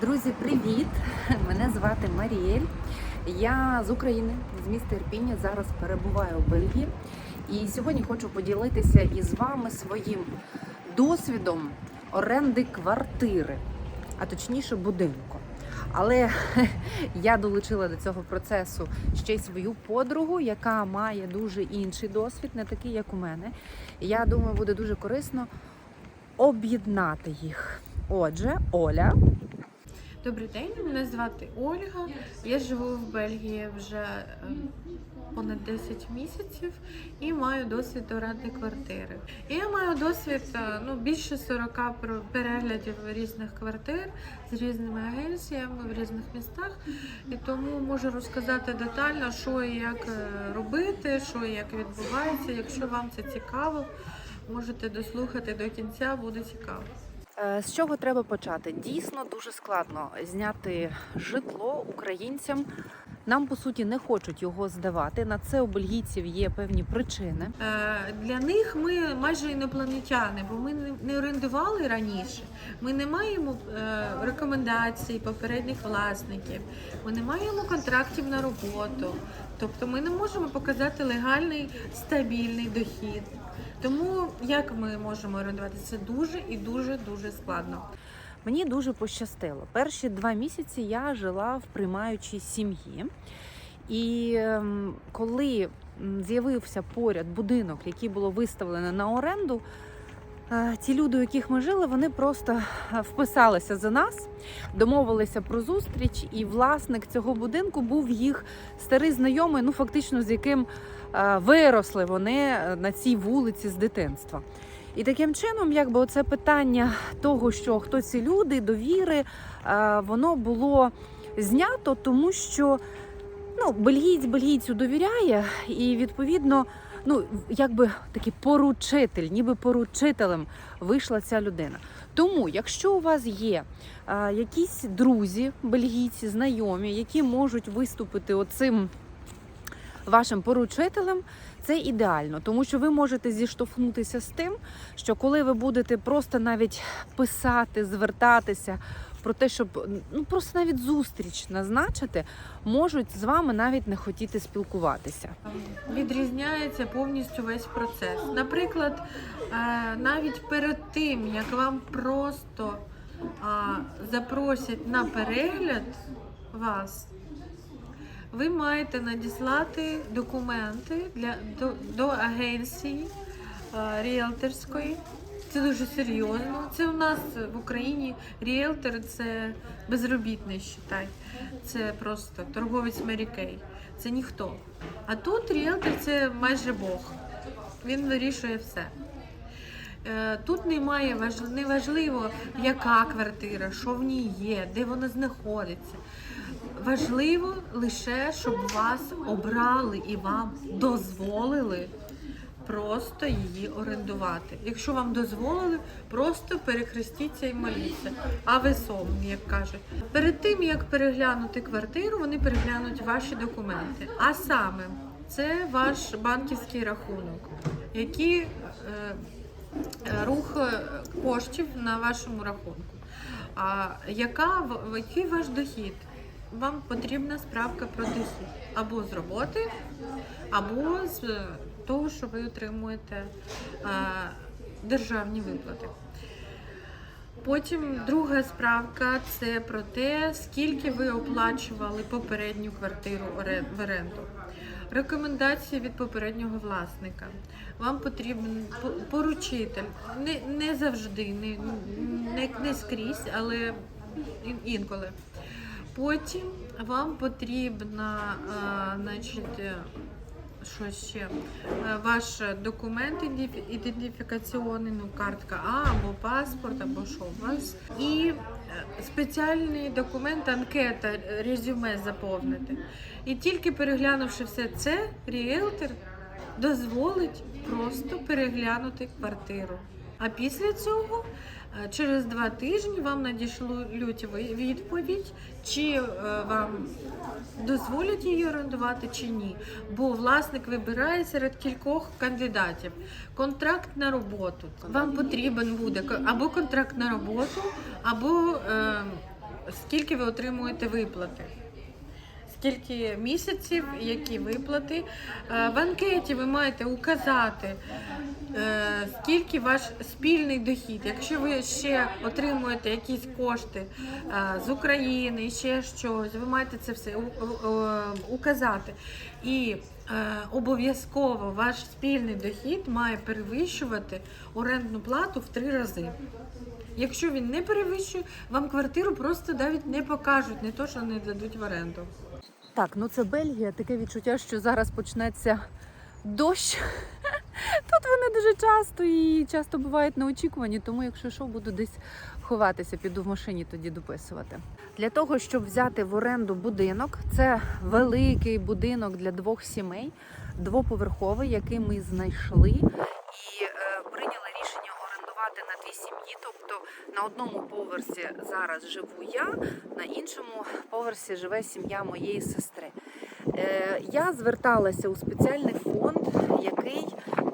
Друзі, привіт! Мене звати Маріель. Я з України, з міста Ірпіння. Зараз перебуваю в Бельгії. І сьогодні хочу поділитися із вами своїм досвідом оренди квартири, а точніше будинку. Але я долучила до цього процесу ще й свою подругу, яка має дуже інший досвід, не такий, як у мене. Я думаю, буде дуже корисно об'єднати їх. Отже, Оля, Добрий день, мене звати Ольга. Я живу в Бельгії вже е, понад 10 місяців і маю досвід оренди квартири. І я маю досвід е, ну, більше 40 про- переглядів різних квартир з різними агенціями в різних містах. І тому можу розказати детально, що і як е, робити, що і як відбувається. Якщо вам це цікаво, можете дослухати до кінця, буде цікаво. Е, З чого треба почати? Дійсно дуже складно зняти житло українцям. Нам по суті не хочуть його здавати. На це у бельгійців є певні причини. Е, Для них ми майже інопланетяни, бо ми не- орендували раніше. Ми не маємо е, рекомендацій попередніх власників, ми не маємо контрактів на роботу. Тобто ми не можемо показати легальний стабільний дохід. Тому як ми можемо орендувати? Це дуже і дуже дуже складно. Мені дуже пощастило. Перші два місяці я жила в приймаючій сім'ї, і ем, коли з'явився поряд будинок, який було виставлено на оренду. Е, Ті люди, у яких ми жили, вони просто е, вписалися за нас, домовилися про зустріч, і власник цього будинку був їх старий знайомий, ну фактично з яким е, виросли вони на цій вулиці з дитинства. І таким чином, якби оце питання того, що хто ці люди, довіри, воно було знято, тому що ну, бельгієць бельгійцю довіряє, і відповідно, ну якби такий поручитель, ніби поручителем вийшла ця людина. Тому, якщо у вас є е, якісь друзі, бельгійці, знайомі, які можуть виступити оцим вашим поручителем, це ідеально, тому що ви можете зіштовхнутися з тим, що коли ви будете просто навіть писати, звертатися про те, щоб ну просто навіть зустріч назначити, можуть з вами навіть не хотіти спілкуватися. Відрізняється повністю весь процес. Наприклад, е, навіть перед тим, як вам просто запросять на перегляд вас, ви маєте надіслати документи для, до, до агенції е, ріелторської. Це дуже серйозно. Це у нас в Україні ріелтор це безробітний, считай. Це просто торговець Мері Кей. Це ніхто. А тут ріелтор це майже Бог. Він вирішує все. Е, Тут немає важ... неважливо, яка квартира, що в ній є, де вона знаходиться. Важливо лише, щоб вас обрали і вам дозволили просто її орендувати. Якщо вам дозволили, просто перехрестіться і моліться. А ви сом, як кажуть. Перед тим як переглянути квартиру, вони переглянуть ваші документи. А саме це ваш банківський рахунок, який е, е, рух коштів на вашому рахунку. А яка який ваш дохід? Вам потрібна справка про дохід або з роботи, або з того, що ви отримуєте державні виплати. Потім друга справка це про те, скільки ви оплачували попередню квартиру в оренду. Рекомендації від попереднього власника. Вам потрібен поручитель. Не, не завжди, не, не, не скрізь, але інколи. Потім вам потрібна, а, значить, що ще? Е, Ваш документ ідентифікаційний, ну, картка А або паспорт, або що у вас. І е, спеціальний документ, анкета, резюме заповнити. І тільки переглянувши все це, ріелтор дозволить просто переглянути квартиру. А після цього через два тижні вам надішлють відповідь, чи е, вам дозволять її орендувати чи ні. Бо власник вибирає серед кількох кандидатів. Контракт на роботу. Вам потрібен буде або контракт на роботу, або е, скільки ви отримуєте виплати. Скільки місяців, які виплати. Е, В анкеті ви маєте указати, е, скільки ваш спільний дохід. Якщо ви ще отримуєте якісь кошти е, з України, ще щось, ви маєте це все указати. І обов'язково ваш спільний дохід має перевищувати орендну плату в три рази. Якщо він не перевищує, вам квартиру просто навіть не покажуть, не то, що не дадуть в оренду. Так, ну це Бельгія. Таке відчуття, що зараз почнеться дощ. Тут вони дуже часто і часто бувають неочікувані, тому якщо що, буду десь ховатися, піду в машині тоді дописувати. Для того, щоб взяти в оренду будинок, це великий будинок для двох сімей, двоповерховий, який ми знайшли і е, прийняли рішення орендувати на дві сім'ї. Тобто на одному поверсі зараз живу я, на іншому поверсі живе сім'я моєї сестри. Е, я зверталася у спеціальний фонд, який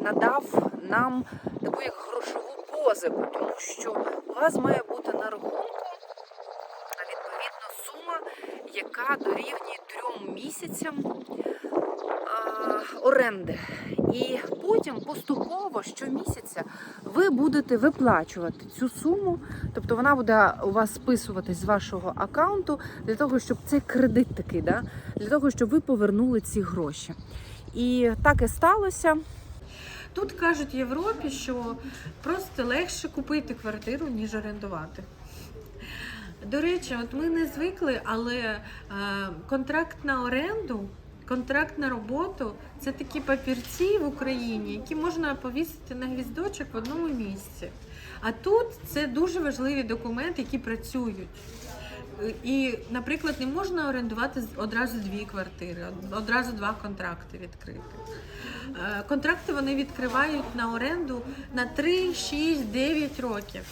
надав нам таку як грошову позику, тому що у вас має бути на рахунку відповідно сума, яка дорівнює трьом місяцям оренди. І потім поступово щомісяця ви будете виплачувати цю суму, тобто вона буде у вас списуватись з вашого аккаунту для того, щоб це кредит такий, да? для того, щоб ви повернули ці гроші. І так і сталося. Тут кажуть в Європі, що просто легше купити квартиру, ніж орендувати. До речі, от ми не звикли, але е, контракт на оренду, контракт на роботу це такі папірці в Україні, які можна повісити на гвіздочок в одному місці. А тут це дуже важливі документи, які працюють. І, наприклад, не можна орендувати одразу дві квартири, одразу два контракти відкрити. Е, Контракти вони відкривають на оренду на 3, 6, 9 років.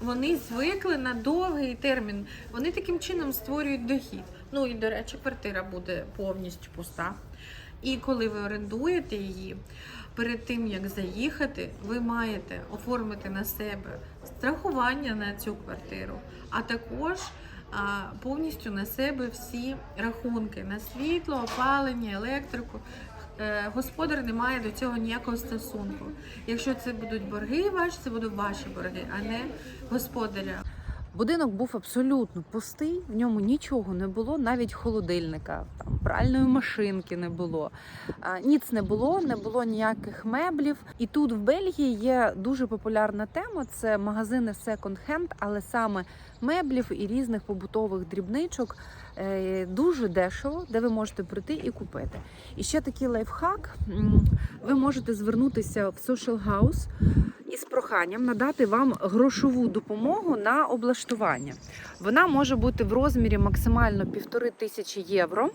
Вони звикли на довгий термін. Вони таким чином створюють дохід. Ну і, до речі, квартира буде повністю пуста. І коли ви орендуєте її, перед тим як заїхати, ви маєте оформити на себе страхування на цю квартиру, а також повністю на себе всі рахунки на світло, опалення, електрику. Е, Господар не має до цього ніякого стосунку. Якщо це будуть борги ваші, це будуть ваші борги, а не господаря. Будинок був абсолютно пустий, в ньому нічого не було, навіть холодильника, там пральної машинки не було. Ніц не було, не було ніяких меблів. І тут в Бельгії є дуже популярна тема: це магазини секонд-хенд, але саме меблів і різних побутових дрібничок е, дуже дешево, де ви можете прийти і купити. І ще такий лайфхак: ви можете звернутися в Social House із проханням надати вам грошову допомогу на облаштування. Вона може бути в розмірі максимально півтори тисячі євро.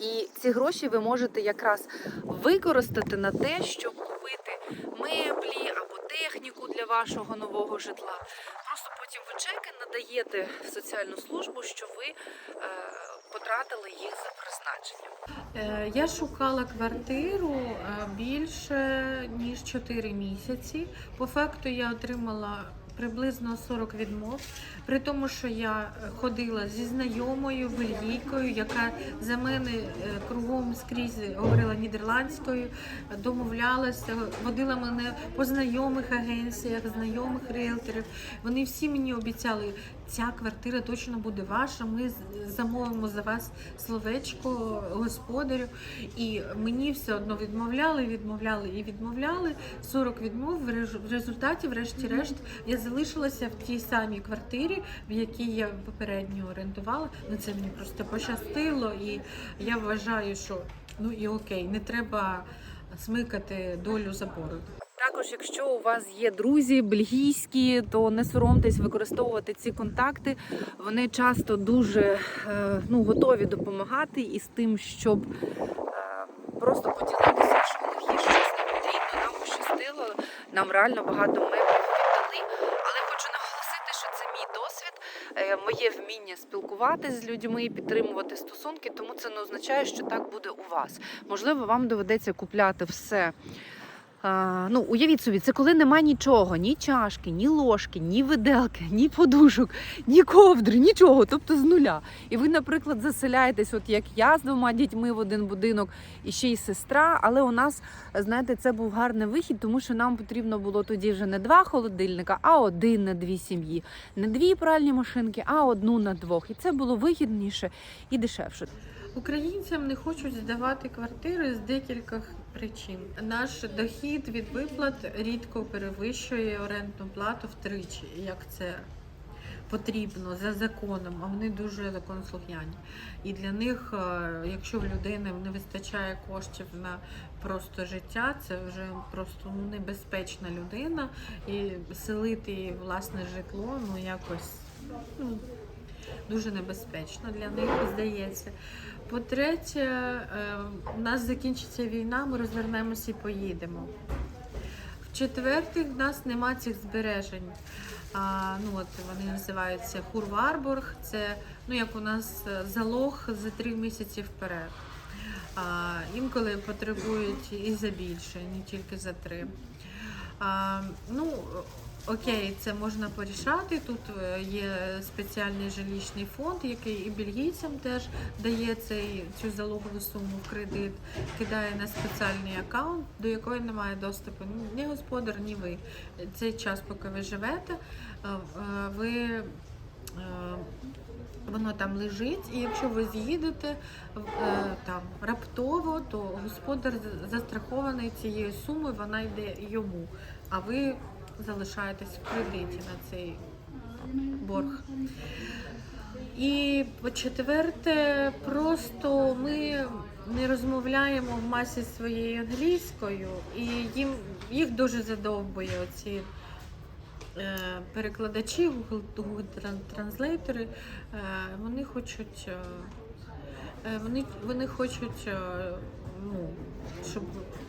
І ці гроші ви можете якраз використати на те, щоб купити меблі або техніку для вашого нового житла. Просто потім ви чеки надаєте в соціальну службу, що ви е, потратили їх за призначенням. Е, Я шукала квартиру е, більше ніж 4 місяці. По факту я отримала приблизно 40 відмов, при тому, що я е, ходила зі знайомою бельгійкою, яка за мене е, кругом скрізь говорила нідерландською, домовлялася, водила мене по знайомих агенціях, знайомих риелторів. Вони всі мені обіцяли, ця квартира точно буде ваша. Ми замовимо за вас словечко господарю. І мені все одно відмовляли, відмовляли і відмовляли. 40 відмов. В результаті, врешті-решт, я залишилася в тій самій квартирі, в якій я попередньо орендувала. Ну це мені просто пощастило, і я вважаю, що ну і окей, не треба смикати долю за бороду. Також, якщо у вас є друзі бельгійські, то не соромтесь використовувати ці контакти. Вони часто дуже е, ну, готові допомагати із тим, щоб е, просто поділитися, що них є щось не потрібно. Нам пощастило, нам реально багато меблів віддали. Але хочу наголосити, що це мій досвід, е, моє вміння спілкуватися з людьми, підтримувати стосунки, тому це не означає, що так буде у вас. Можливо, вам доведеться купляти все ну, уявіть собі, це коли нема нічого, ні чашки, ні ложки, ні виделки, ні подушок, ні ковдри, нічого, тобто з нуля. І ви, наприклад, заселяєтесь, от як я з двома дітьми в один будинок, і ще й сестра. Але у нас, знаєте, це був гарний вихід, тому що нам потрібно було тоді вже не два холодильника, а один на дві сім'ї, не дві пральні машинки, а одну на двох. І це було вигідніше і дешевше. Українцям не хочуть здавати квартири з декількох причин. Наш дохід від виплат рідко перевищує орендну плату втричі, як це потрібно за законом, а вони дуже законослухняні. І для них, е, якщо в людини не вистачає коштів на просто життя, це вже просто ну, небезпечна людина, і селити її власне житло ну якось ну, дуже небезпечно для них, здається. По-третє, е, у нас закінчиться війна, ми розвернемося і поїдемо. В-четвертих, в нас нема цих збережень. А, ну от вони називаються Хурварборг. Це ну як у нас е, залог за три місяці вперед. А, інколи потребують і за більше, не тільки за три. А, ну, окей, це можна порішати. Тут е, є спеціальний жилищний фонд, який і бельгійцям теж дає цей, цю залогову суму в кредит, кидає на спеціальний аккаунт, до якої немає доступу ні господар, ні ви. Цей час, поки ви живете, е, е, ви. Воно там лежить, і якщо ви з'їдете там раптово, то господар застрахований цією сумою, вона йде йому, а ви залишаєтесь в кредиті на цей борг. І по-четверте, просто ми не розмовляємо в масі своєю англійською, і їм їх дуже задовбує оці е, перекладачі, Google, Google Тран- Е, вони хочуть. е, е, Вони, вони хочуть, е, ну, щоб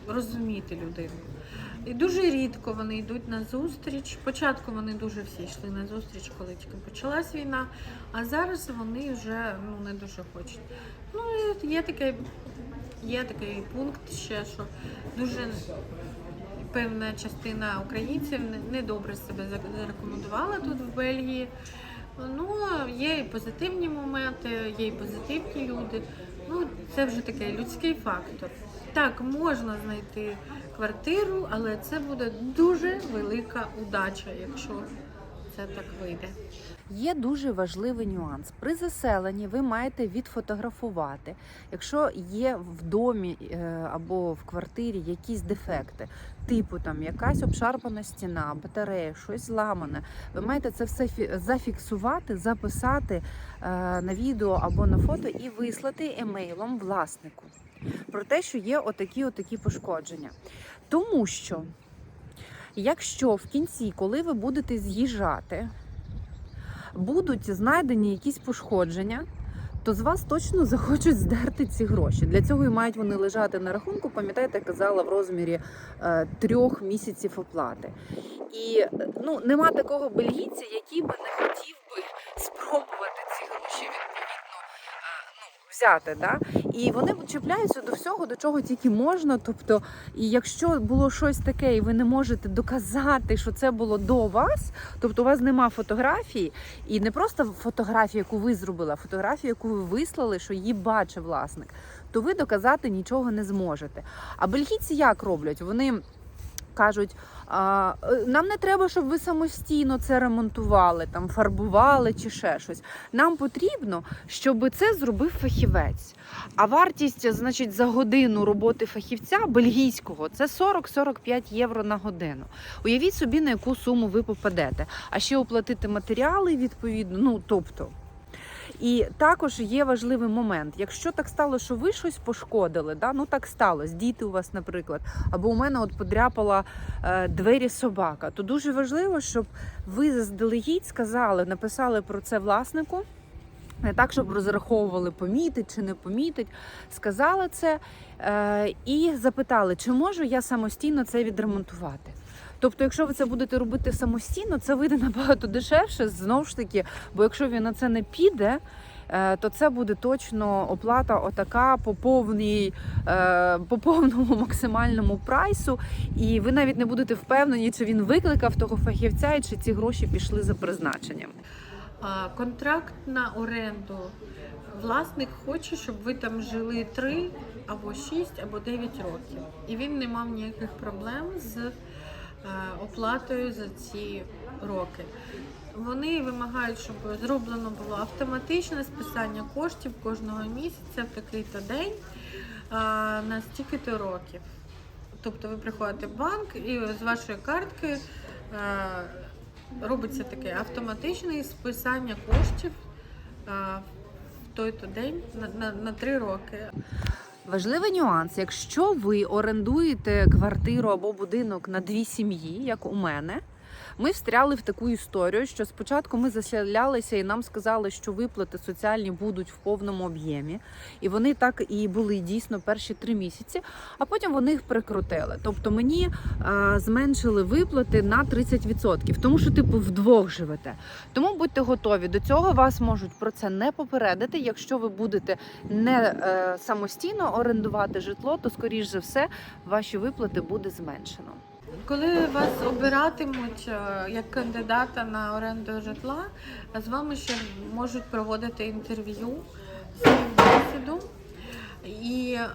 розуміти людину. І дуже рідко вони йдуть на зустріч. Спочатку вони дуже всі йшли на зустріч, коли тільки почалась війна, а зараз вони вже ну, не дуже хочуть. Ну, є такий, є такий пункт ще, що дуже певна частина українців недобре себе зарекомендувала тут в Бельгії. Ну, є і позитивні моменти, є і позитивні люди. Ну, це вже такий людський фактор. Так, можна знайти квартиру, але це буде дуже велика удача, якщо це так вийде. Є дуже важливий нюанс. При заселенні ви маєте відфотографувати, якщо є в домі е, або в квартирі якісь дефекти, типу там якась обшарпана стіна, батарея, щось зламане. Ви маєте це все фі- зафіксувати, записати е, на відео або на фото і вислати емейлом власнику про те, що є отакі отакі пошкодження. Тому що, якщо в кінці, коли ви будете з'їжджати, будуть знайдені якісь пошкодження, то з вас точно захочуть здерти ці гроші. Для цього і мають вони лежати на рахунку, пам'ятаєте, казала в розмірі е, трьох місяців оплати. І е, ну, нема такого бельгійця, який би не хотів би спробувати ці гроші відповідно е, ну, взяти. Да? І вони чіпляються до всього, до чого тільки можна. Тобто, і якщо було щось таке, і ви не можете доказати, що це було до вас, тобто у вас нема фотографії, і не просто фотографія, яку ви зробили, а фотографія, яку ви вислали, що її бачив власник, то ви доказати нічого не зможете. А бельгійці як роблять? Вони кажуть. Е, нам не треба, щоб ви самостійно це ремонтували, там фарбували чи ще щось. Нам потрібно, щоб це зробив фахівець. А вартість, значить, за годину роботи фахівця бельгійського це 40-45 євро на годину. Уявіть собі, на яку суму ви попадете. А ще оплатити матеріали відповідно. Ну тобто. І також є важливий момент. Якщо так стало, що ви щось пошкодили, да? ну так сталося, діти у вас, наприклад, або у мене от подряпала е, двері собака, то дуже важливо, щоб ви заздалегідь сказали, написали про це власнику. Не так, щоб розраховували, помітить чи не помітить. Сказали це е, і запитали, чи можу я самостійно це відремонтувати. Тобто, якщо ви це будете робити самостійно, це вийде набагато дешевше, знову ж таки, бо якщо він на це не піде, е, то це буде точно оплата отака по повній, е, по повному максимальному прайсу. І ви навіть не будете впевнені, чи він викликав того фахівця, і чи ці гроші пішли за призначенням. Контракт на оренду. Власник хоче, щоб ви там жили 3 або 6, або 9 років. І він не мав ніяких проблем з оплатою за ці роки. Вони вимагають, щоб зроблено було автоматичне списання коштів кожного місяця в такий-то день на стільки-то років. Тобто ви приходите в банк і з вашої картки е, робиться таке автоматичне списання коштів е, в той-то день на три роки. Важливий нюанс, якщо ви орендуєте квартиру або будинок на дві сім'ї, як у мене. Ми встряли в таку історію, що спочатку ми заселялися і нам сказали, що виплати соціальні будуть в повному об'ємі, і вони так і були дійсно перші три місяці. А потім вони їх прикрутили. Тобто мені е, зменшили виплати на 30%, тому що типу вдвох живете. Тому будьте готові до цього. Вас можуть про це не попередити. Якщо ви будете не е, самостійно орендувати житло, то скоріш за все ваші виплати буде зменшено. Коли вас обиратимуть е, як кандидата на оренду житла, з вами ще можуть проводити інтерв'ю, співбесіду. І е,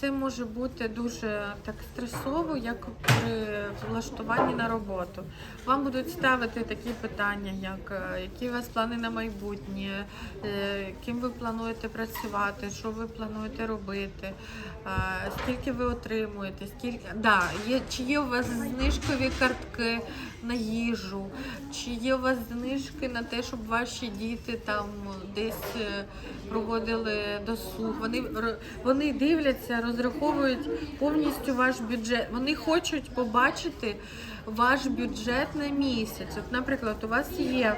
це може бути дуже так стресово, як при влаштуванні на роботу. Вам будуть ставити такі питання, як е, які у вас плани на майбутнє, е, ким ви плануєте працювати, що ви плануєте робити, скільки ви отримуєте, скільки да, є, чи є у вас знижкові картки на їжу, чи є у вас знижки на те, щоб ваші діти там десь е, проводили досуг. Вони вони дивляться, розраховують повністю ваш бюджет. Вони хочуть побачити ваш бюджет на місяць. От, наприклад, у вас є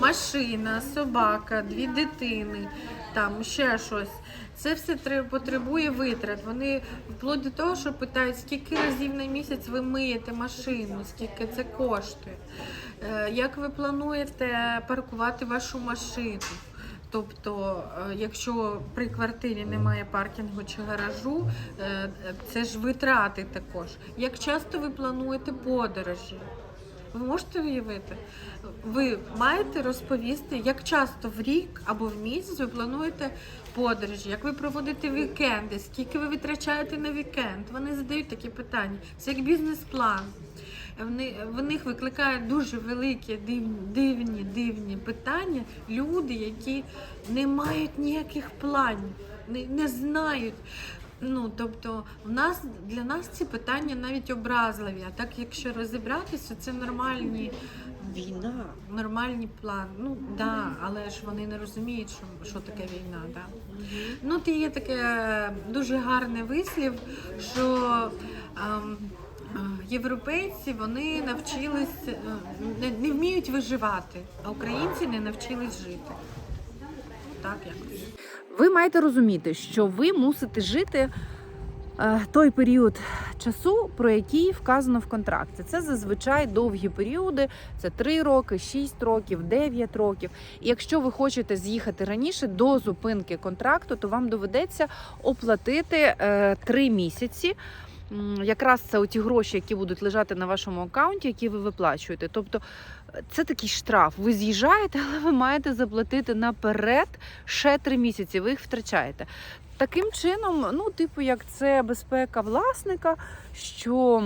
машина, собака, дві дитини, там ще щось. Це все потребує витрат. Вони вплоть до того, що питають, скільки разів на місяць ви миєте машину, скільки це коштує, Е, як ви плануєте паркувати вашу машину. Тобто, е, якщо при квартирі немає паркінгу чи гаражу, е, це ж витрати також. Як часто ви плануєте подорожі? Ви можете уявити? Ви маєте розповісти, як часто в рік або в місяць ви плануєте подорожі, як ви проводите вікенди, скільки ви витрачаєте на вікенд. Вони задають такі питання. Це як бізнес-план. В них викликає дуже великі дивні, дивні, питання люди, які не мають ніяких планів, не, не знають. Ну, тобто, в нас для нас ці питання навіть образливі. А так, якщо розібратися, це нормальні Війна. нормальні плани. Ну да, але ж вони не розуміють, що, що таке війна. Да. Ну, от є таке дуже гарний вислів, що ем, е, європейці вони навчились е, не, не вміють виживати, а українці не навчились жити. Так якось. Ви маєте розуміти, що ви мусите жити той період часу, про який вказано в контракті. Це зазвичай довгі періоди, це 3 роки, 6 років, 9 років. І якщо ви хочете з'їхати раніше до зупинки контракту, то вам доведеться оплатити 3 місяці. Якраз це ті гроші, які будуть лежати на вашому аккаунті, які ви виплачуєте. Тобто е, це такий штраф. Ви з'їжджаєте, але ви маєте заплатити наперед ще три місяці. Ви їх втрачаєте. Таким чином, ну, типу, як це безпека власника, що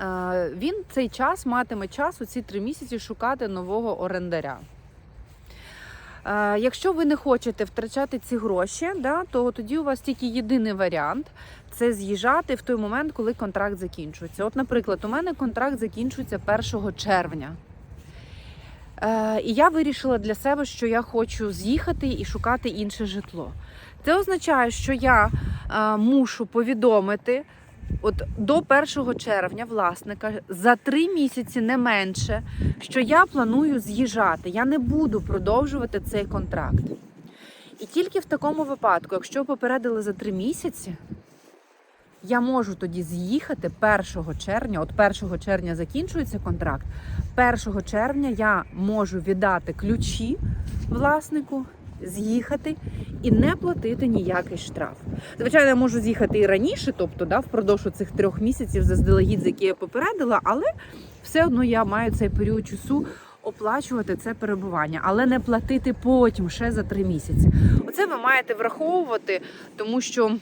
е, він цей час матиме час у ці три місяці шукати нового орендаря. Е, Якщо ви не хочете втрачати ці гроші, да, то тоді у вас тільки єдиний варіант це з'їжджати в той момент, коли контракт закінчується. От, наприклад, у мене контракт закінчується 1 червня. Е, і я вирішила для себе, що я хочу з'їхати і шукати інше житло. Це означає, що я е, мушу повідомити от до 1 червня власника за три місяці не менше, що я планую з'їжджати. Я не буду продовжувати цей контракт. І тільки в такому випадку, якщо попередили за три місяці, я можу тоді з'їхати 1 червня. От 1 червня закінчується контракт. 1 червня я можу віддати ключі власнику, з'їхати і не платити ніякий штраф. Звичайно, я можу з'їхати і раніше, тобто да, впродовж цих трьох місяців заздалегідь, за які я попередила, але все одно я маю цей період часу оплачувати це перебування, але не платити потім ще за три місяці. Оце ви маєте враховувати, тому що.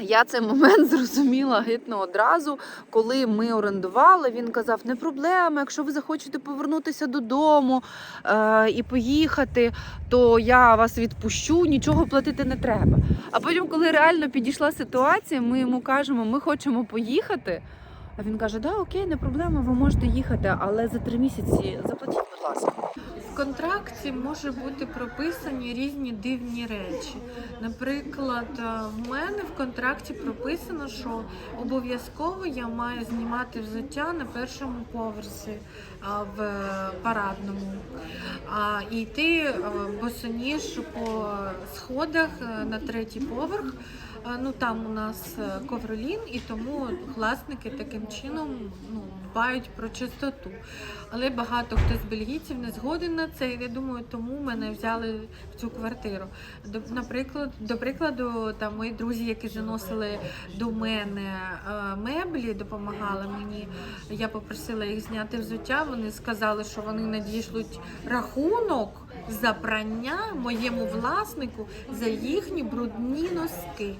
Я цей момент зрозуміла гидно одразу, коли ми орендували. Він казав: не проблема, якщо ви захочете повернутися додому е- і поїхати, то я вас відпущу, нічого платити не треба. А потім, коли реально підійшла ситуація, ми йому кажемо, ми хочемо поїхати. А він каже: Да, окей, не проблема, ви можете їхати, але за три місяці заплатіть, будь ласка. Контракті може бути прописані різні дивні речі. Наприклад, е, в мене в контракті прописано, що обов'язково я маю знімати взуття на першому поверсі в парадному, і йти е, босоніж по сходах е, на третій поверх. Е, Ну там у нас е, ковролін, і тому власники таким чином ну, дбають про чистоту. Але багато хто з бельгійців не згоден на це. І я думаю, тому мене взяли в цю квартиру. До, наприклад, до прикладу, там мої друзі, які заносили до мене е, меблі, допомагали мені. Я попросила їх зняти взуття. Вони сказали, що вони надішлють рахунок за прання моєму власнику за їхні брудні носки.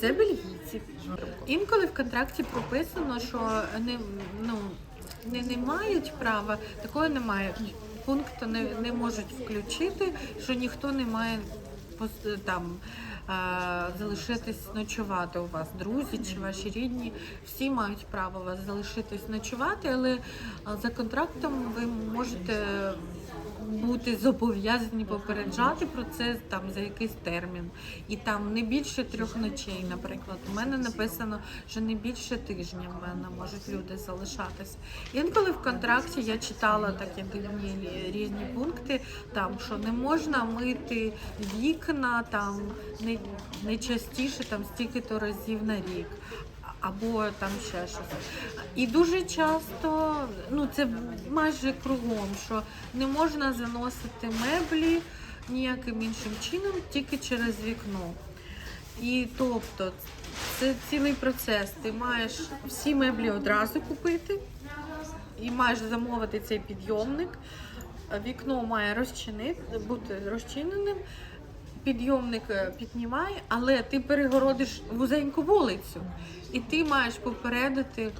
Це бельгійці. Інколи в контракті прописано, що не, ну, не, не мають права, такого немає. Пункту не, не можуть включити, що ніхто не має там залишитись ночувати у вас, друзі чи ваші рідні. Всі мають право вас залишитись ночувати, але за контрактом ви можете бути зобов'язані попереджати про це там за якийсь термін. І там не більше трьох ночей, наприклад. У мене написано, що не більше тижня в мене можуть люди залишатися. Інколи в контракті я читала такі дивні різні пункти, там що не можна мити вікна там не, не частіше там стільки-то разів на рік. Або там ще щось. І дуже часто, ну це майже кругом, що не можна заносити меблі ніяким іншим чином, тільки через вікно. І тобто це цілий процес. Ти маєш всі меблі одразу купити і маєш замовити цей підйомник. Вікно має розчинити, бути розчиненим. Підйомник е, піднімає, але ти перегородиш вузеньку вулицю, і ти маєш попередити е,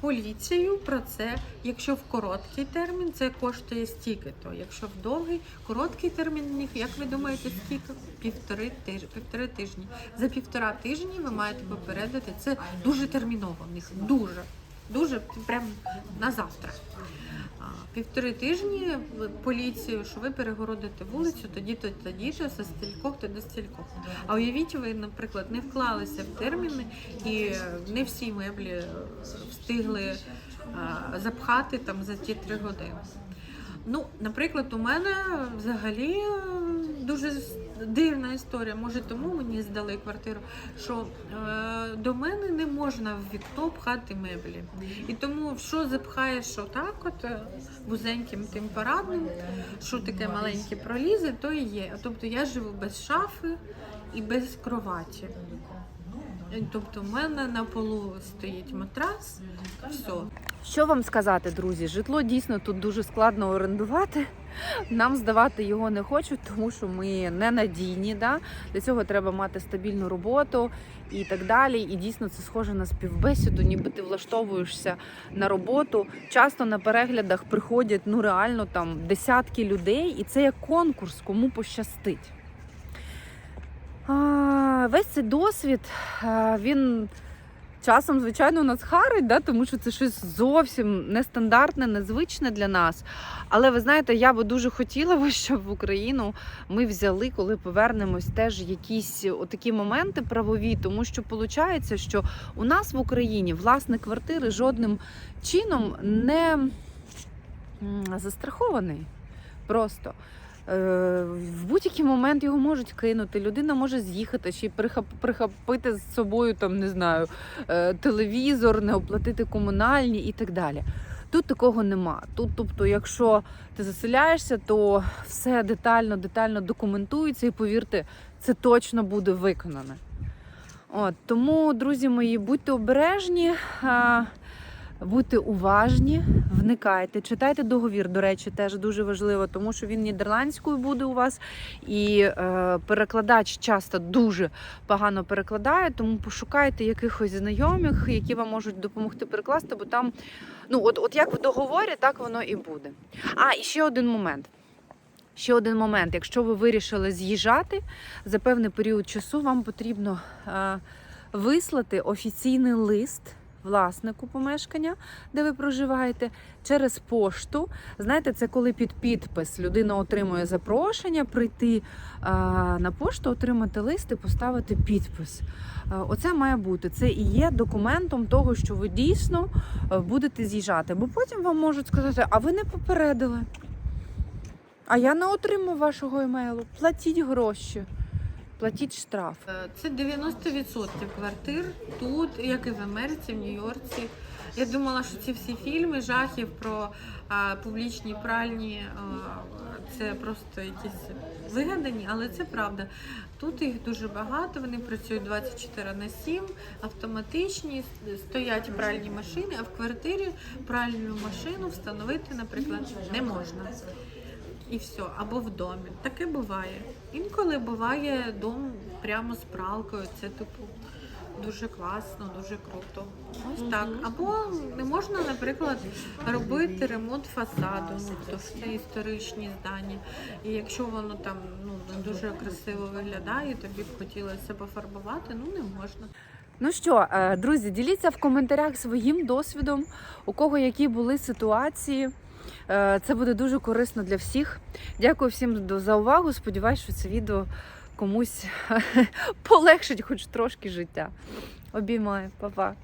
поліцію про це. Якщо в короткий термін це коштує стільки, то якщо в довгий, короткий термін, в них, як ви думаєте, скільки? Півтори тижні, півтори тижні. За півтора тижні ви маєте попередити. Це дуже терміново в них. Дуже, дуже прям на завтра. Півтори тижні поліцію, що ви перегородите вулицю, тоді то тоді то за стількох, то до стількох. А уявіть, ви, наприклад, не вклалися в терміни і е, не всі меблі е, встигли а, запхати там за ті три години. Ну, наприклад, у мене взагалі е, дуже дивна історія. Може, тому мені здали квартиру, що е, до мене не можна в вікно пхати меблі. І тому що запхаєш отак, от е, вузеньким тим парадним, що таке маленьке пролізе, то і є. Тобто я живу без шафи і без кроваті. Тобто, в мене на полу стоїть матрас, все. Що вам сказати, друзі? Житло дійсно тут дуже складно орендувати. Нам здавати його не хочуть, тому що ми ненадійні. Да? Для цього треба мати стабільну роботу і так далі. І дійсно це схоже на співбесіду, ніби ти влаштовуєшся на роботу. Часто на переглядах приходять ну реально там десятки людей, і це як конкурс, кому пощастить. Весь цей досвід він часом, звичайно, нас харить, да, тому що це щось зовсім нестандартне, незвичне для нас. Але ви знаєте, я би дуже хотіла би, щоб в Україну ми взяли, коли повернемось, теж якісь отакі моменти правові, тому що виходить, що у нас в Україні власник квартири жодним чином не застрахований. Просто. Е, В будь-який момент його можуть кинути, людина може з'їхати, чи прихап- прихопити з собою там, не знаю, е, телевізор, не оплатити комунальні і так далі. Тут такого нема. Тут, тобто, якщо ти заселяєшся, то все детально, детально документується, і повірте, це точно буде виконане. От, тому, друзі мої, будьте обережні, будьте уважні, вникайте, читайте договір. До речі, теж дуже важливо, тому що він нідерландською буде у вас, і е, перекладач часто дуже погано перекладає, тому пошукайте якихось знайомих, які вам можуть допомогти перекласти, бо там, ну от, от як в договорі, так воно і буде. А, і ще один момент. Ще один момент. Якщо ви вирішили з'їжджати за певний період часу, вам потрібно е, вислати офіційний лист власнику помешкання, де ви проживаєте, через пошту. Знаєте, це коли під підпис людина отримує запрошення прийти е, на пошту, отримати лист і поставити підпис. Е, Оце має бути. Це і є документом того, що ви дійсно е, будете з'їжджати. Бо потім вам можуть сказати, а ви не попередили. А я не отримав вашого емейлу. Платіть гроші, платіть штраф. Е, Це 90% квартир тут, як і в Америці, в Нью-Йорці. Я думала, що ці всі фільми жахів про а, публічні пральні а, це просто якісь вигадані, але це правда. Тут їх дуже багато, вони працюють 24 на 7, автоматичні, стоять пральні машини, а в квартирі пральну машину встановити, наприклад, не можна. І все, або в домі. Таке буває. Інколи буває дом прямо з пралкою. Це типу дуже класно, дуже круто. Ось так. Або не можна, наприклад, робити ремонт фасаду, ну то це історичні здання. І якщо воно там ну не дуже красиво виглядає, тобі б хотілося пофарбувати, ну не можна. Ну що, е, друзі, діліться в коментарях своїм досвідом, у кого які були ситуації. Е, Це буде дуже корисно для всіх. Дякую всім за увагу. Сподіваюсь, що це відео комусь полегшить хоч трошки життя. Обіймаю, Па-па.